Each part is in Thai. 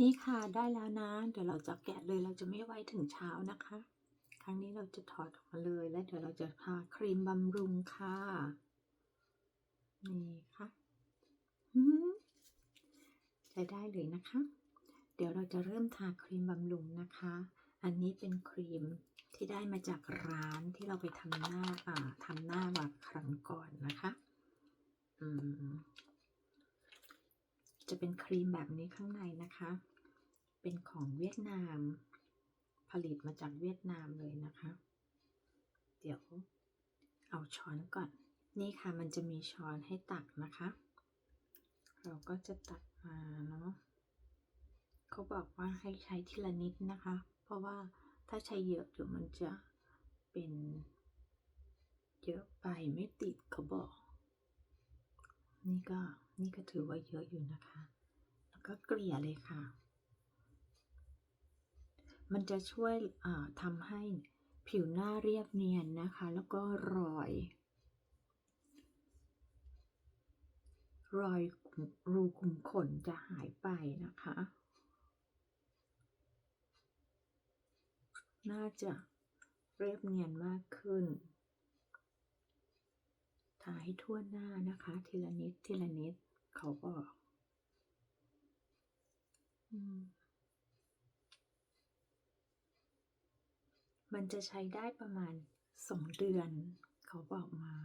นี่ค่ะได้แล้วนะ เดี๋ยวเราจะแกะเลยเราจะไม่ไว้ถึงเช้านะคะ ครั้งนี้เราจะถอดออกมาเลยแล้วเดี๋ยวเราจะทาครีมบำรุงค่ะ นี่ค่ะใช้ได้เลยนะคะ เดี๋ยวเราจะเริ่มทาครีมบำรุงนะคะ อันนี้เป็นครีมที่ได้มาจากร้านที่เราไปทำหน้าอ่าทำหน้ามาครั้งก่อนนะคะ อืม จะเป็นครีมแบบนี้ข้างในนะคะ เป็นของเวียดนาม ผลิตมาจากเวียดนามเลยนะคะ เดี๋ยวเอาช้อนก่อน นี่ค่ะมันจะมีช้อนให้ตักนะคะ เราก็จะตักมาเนาะเขาบอกว่าให้ใช้ทีละนิดนะคะ เพราะว่าถ้าใช้เยอะเดี๋ยวมันจะเป็นเยอะไปไม่ติดเขาบอก นี่ก็ นี่ก็ถือว่าเยอะอยู่นะคะ แล้วก็เกลี่ยเลยค่ะ มันจะช่วยทำให้ผิวหน้าเรียบเนียนนะคะ แล้วก็รอย รอยรูขุมขนจะหายไปนะคะ น่าจะเรียบเนียนมากขึ้นทาให้ทั่วหน้านะคะ ทีละนิดทีละนิด เขากอืมมันจะใช้ได้ประมาณสองเดือน เขาบอกมา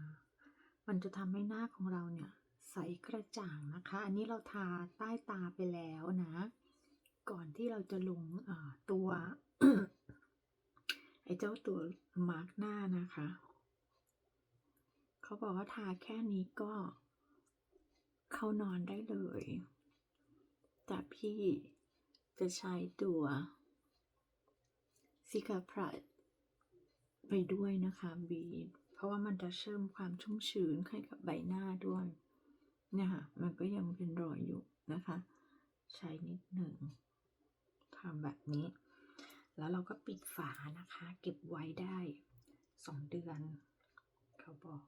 มันจะทำให้หน้าของเราเนี่ย ใสกระจ่างนะคะ อันนี้เราทาใต้ตาไปแล้วนะ ก่อนที่เราจะลงตัวไอ้เจ้าตัวมาร์กหน้านะคะ เขาบอกว่าทาแค่นี้ก็ เข้านอนได้เลย แต่พี่จะใช้ตัวซิกาพรัดไปด้วยนะคะบีเพราะว่ามันจะเชื่อมความชุ่มชื้นให้กับใบหน้าด้วยเนี่ยค่ะมันก็ยังเป็นรอยอยู่นะคะ ใช้นิดหนึ่งทำแบบนี้ แล้วเราก็ปิดฝานะคะ เก็บไว้ได้สองเดือน เขาบอก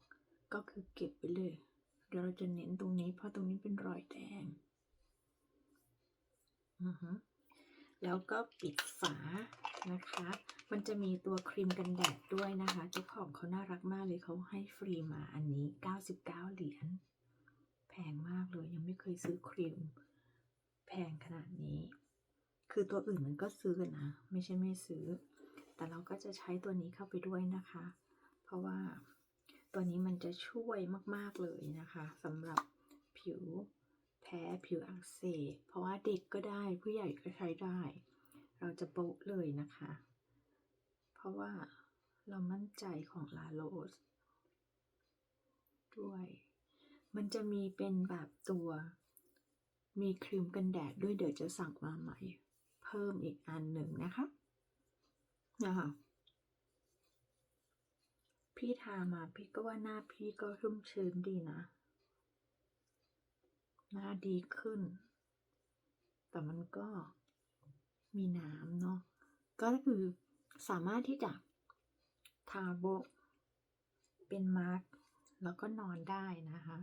ก็คือเก็บไปเลย ดี๋ยวเราจะเน้นตรงนี้เพราะตรงนี้เป็นรอยแดง อือฮึแล้วก็ปิดฝานะคะ มันจะมีตัวครีมกันแดดด้วยนะคะ เจ้าของเขาน่ารักมากเลยเขาให้ฟรีมาอันนี้ 99 เหรียญ แพงมากเลย ยังไม่เคยซื้อครีม แพงขนาดนี้ คือตัวอื่นมันก็ซื้อนะ ไม่ใช่ไม่ซื้อ แต่เราก็จะใช้ตัวนี้เข้าไปด้วยนะคะ เพราะว่า ตัวนี้มันจะช่วยมาก ๆ เลยนะคะสำหรับผิวแพ้ผิวอักเสบเพราะว่าเด็กก็ได้ผู้ใหญ่ก็ใช้ได้ เราจะโปะเลยนะคะ เพราะว่าเรามั่นใจของลาโรสด้วย มันจะมีเป็นแบบตัว มีครีมกันแดดด้วยเดี๋ยวจะสั่งมาใหม่ เพิ่มอีกอันหนึ่งนะคะนะคะ พี่ทามาพี่ก็ว่าหน้าพี่ก็ชุ่มชื้นดีนะ หน้าดีขึ้น แต่มันก็มีน้ำเนาะก็คือสามารถที่จะทาโบะเป็นมาร์กแล้วก็นอนได้นะคะ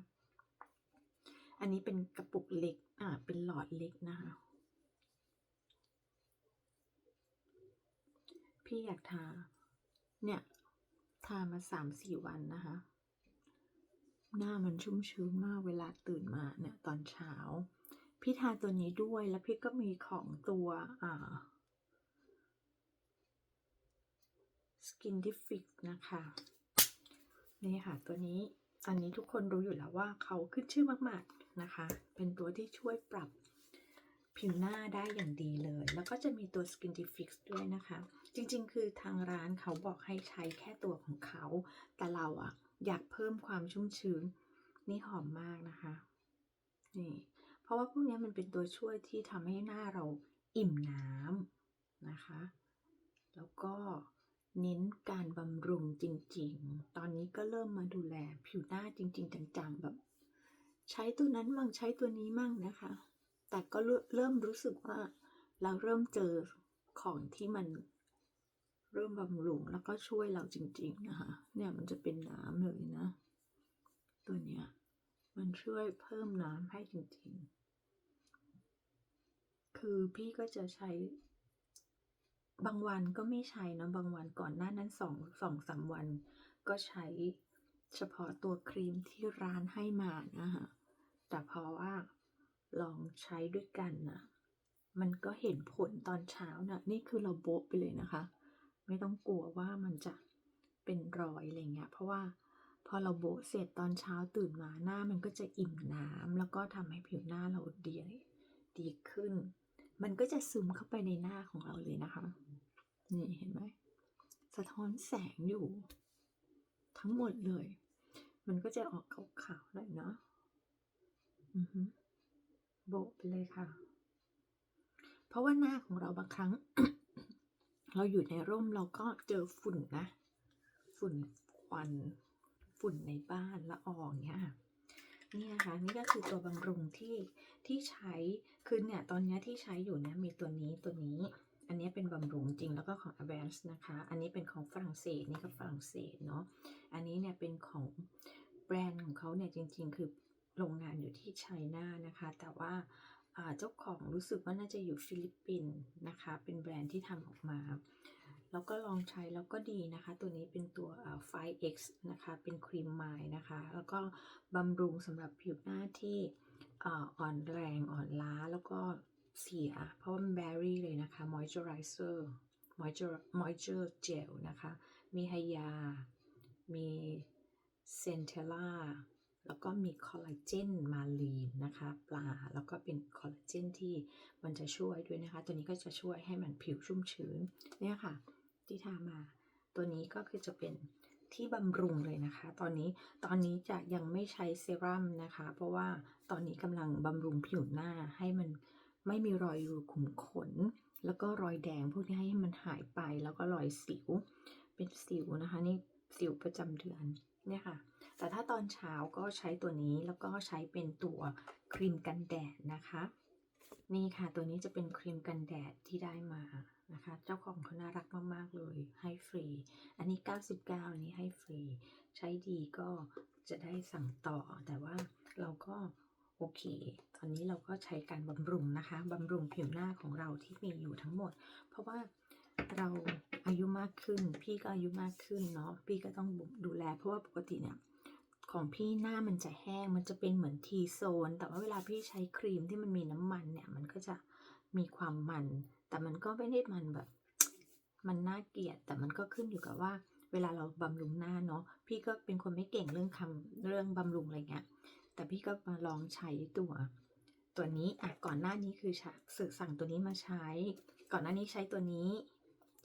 อันนี้เป็นกระปุกเล็ก อ่า เป็นหลอดเล็กนะคะ พี่อยากทา เนี่ย ทามาสามสี่วันนะคะ หน้ามันชุ่มชื้นมากเวลาตื่นมาเนี่ยตอนเช้า พี่ทาตัวนี้ด้วยแล้วพี่ก็มีของตัวอ่า Skin d i f i x นะคะ นี่ค่ะตัวนี้อันนี้ทุกคนรู้อยู่แล้วว่าเขาขึ้นชื่อมาก ๆ นะคะ เป็นตัวที่ช่วยปรับ ผิวหน้าได้อย่างดีเลย แล้วก็จะมีตัว Skin d i f i x ด้วยนะคะ จริงๆ คือทางร้านเขาบอกให้ใช้แค่ตัวของเขา แต่เราอะอยากเพิ่มความชุ่มชื้น นี่หอมมากนะคะ นี่ เพราะว่าพวกนี้มันเป็นตัวช่วยที่ทำให้หน้าเราอิ่มน้ำนะคะ แล้วก็เน้นการบำรุงจริงๆ ตอนนี้ก็เริ่มมาดูแลผิวหน้าจริง ๆ จังๆ แบบ ใช้ตัวนั้นมั่งใช้ตัวนี้มั่งนะคะ แต่ก็เริ่มรู้สึกว่าเราเริ่มเจอของที่มันเริ่มบำรุงแล้วก็ช่วยเราจริง ๆ นะคะ เนี่ยมันจะเป็นน้ำเลยนะ ตัวเนี้ยมันช่วยเพิ่มน้ำให้จริง ๆ คือพี่ก็จะใช้ บางวันก็ไม่ใช้เนะบางวันก่อนหน้านั้นสองสองสามวัน ก็ใช้เฉพาะตัวครีมที่ร้านให้มานะคะแต่เพราะว่า ลองใช้ด้วยกันนะมันก็เห็นผลตอนเช้านะนี่คือเราโบะไปเลยนะคะ ไม่ต้องกลัวว่ามันจะเป็นรอยอะไรเงี้ยเพราะว่าพอเราโบะเสร็จตอนเช้าตื่นมาหน้ามันก็จะอิ่มน้ำแล้วก็ทำให้ผิวหน้าเราดีดีขึ้น มันก็จะซึมเข้าไปในหน้าของเราเลยนะคะ นี่เห็นไหมสะท้อนแสงอยู่ ทั้งหมดเลย มันก็จะออกขาวๆหน่อยเนาะอือฮึ โบไปเลยค่ะ เพราะว่าหน้าของเราบางครั้ง เราอยู่ในร่มเราก็เจอฝุ่นนะ ฝุ่นควันฝุ่นในบ้านละอองเนี่ยนี่นะคะนี่ก็คือตัวบำรุงที่ที่ใช้คือเนี่ยตอนนี้ที่ใช้อยู่เนี่ยมีตัวนี้ตัวนี้ อันนี้เป็นบำรุงจริงแล้วก็ของ Advance นะคะ อันนี้เป็นของฝรั่งเศสนี่ก็ฝรั่งเศสเนาะอันนี้เนี่ยเป็นของแบรนด์ของเขาเนี่ยจริง ๆ คือ โรงงานอยู่ที่ไชน่านะคะ แต่ว่าเจ้าของรู้สึกว่าน่าจะอยู่ฟิลิปปินส์นะคะ เป็นแบรนด์ที่ทำออกมา แล้วก็ลองใช้แล้วก็ดีนะคะ ตัวนี้เป็นตัว 5X นะคะ เป็นครีมไมล์นะคะ แล้วก็บำรุงสำหรับผิวหน้าที่อ่อนแรงอ่อนล้าแล้วก็เสีย เพราะมันแบรี่เลยนะคะ moisturizer moisture moisture gel นะคะ มีไฮยา มีเซนเทล่า แล้วก็มีคอลลาเจนมาลีนนะคะปลาแล้วก็เป็นคอลลาเจนที่มันจะช่วยด้วยนะคะ ตัวนี้ก็จะช่วยให้มันผิวชุ่มชื้นเนี่ยค่ะที่ทามา ตัวนี้ก็คือจะเป็นที่บำรุงเลยนะคะ ตอนนี้ตอนนี้จะยังไม่ใช้เซรั่มนะคะ เพราะว่าตอนนี้กำลังบำรุงผิวหน้าให้มันไม่มีรอยรูขุมขน แล้วก็รอยแดงพวกนี้ให้มันหายไปแล้วก็รอยสิว เป็นสิวนะคะ นี่สิวประจำเดือน เนี่ยค่ะ แต่ถ้าตอนเช้าก็ใช้ตัวนี้แล้วก็ใช้เป็นตัวครีมกันแดดนะคะ นี่ค่ะตัวนี้จะเป็นครีมกันแดดที่ได้มานะคะ เจ้าของเขาน่ารักมาก ๆ เลยให้ฟรี อันนี้ 99 อันนี้ให้ฟรี ใช้ดีก็จะได้สั่งต่อ แต่ว่าเราก็โอเค ตอนนี้เราก็ใช้การบำรุงนะคะ บำรุงผิวหน้าของเราที่มีอยู่ทั้งหมด เพราะว่าเรา อายุมากขึ้น พี่ก็อายุมากขึ้นเนาะพี่ก็ต้องดูแล เพราะว่าปกติเนี่ยของพี่หน้ามันจะแห้งมันจะเป็นเหมือนทีโซน แต่ว่าเวลาพี่ใช้ครีมที่มันมีน้ำมันเนี่ย มันก็จะมีความมัน แต่มันก็ไม่ได้มันแบบ มันน่าเกลียด แต่มันก็ขึ้นอยู่กับว่า เวลาเราบำรุงหน้าเนาะพี่ก็เป็นคนไม่เก่งเรื่องคำเรื่องบำรุงอะไรเงี้ยแต่พี่ก็มาลองใช้ตัวตัวนี้อะก่อนหน้านี้คือสั่งตัวนี้มาใช้ ก่อนหน้านี้ใช้ตัวนี้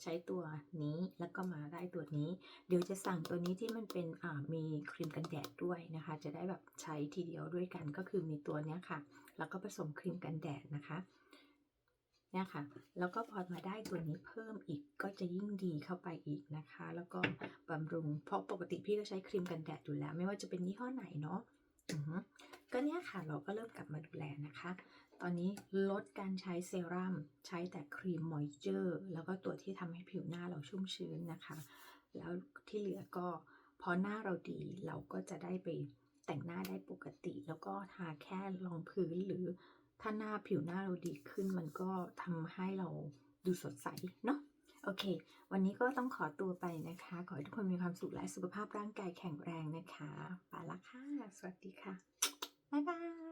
ใช้ตัวนี้แล้วก็มาได้ตัวนี้ เดี๋ยวจะสั่งตัวนี้ที่มันเป็นอ่ามีครีมกันแดดด้วยนะคะ จะได้แบบใช้ทีเดียวด้วยกันก็คือมีตัวเนี้ยค่ะ แล้วก็ผสมครีมกันแดดนะคะเนี่ยค่ะ แล้วก็พอมาได้ตัวนี้เพิ่มอีกก็จะยิ่งดีเข้าไปอีกนะคะ แล้วก็บำรุงเพราะปกติพี่ก็ใช้ครีมกันแดดอยู่แล้ว ไม่ว่าจะเป็นยี่ห้อไหนเนาะ ก็เนี่ยค่ะเราก็เริ่มกลับมาดูแลนะคะ ตอนนี้ลดการใช้เซรั่มใช้แต่ครีมมอยเจอร์แล้วก็ตัวที่ทำให้ผิวหน้าเราชุ่มชื้นนะคะ แล้วที่เหลือก็พอหน้าเราดีเราก็จะได้ไปแต่งหน้าได้ปกติ แล้วก็ทาแค่รองพื้นหรือถ้าหน้าผิวหน้าเราดีขึ้น มันก็ทำให้เราดูสดใสเนาะโอเค วันนี้ก็ต้องขอตัวไปนะคะ ขอให้ทุกคนมีความสุขและสุขภาพร่างกายแข็งแรงนะคะไปละค่ะ สวัสดีค่ะ บ๊ายบาย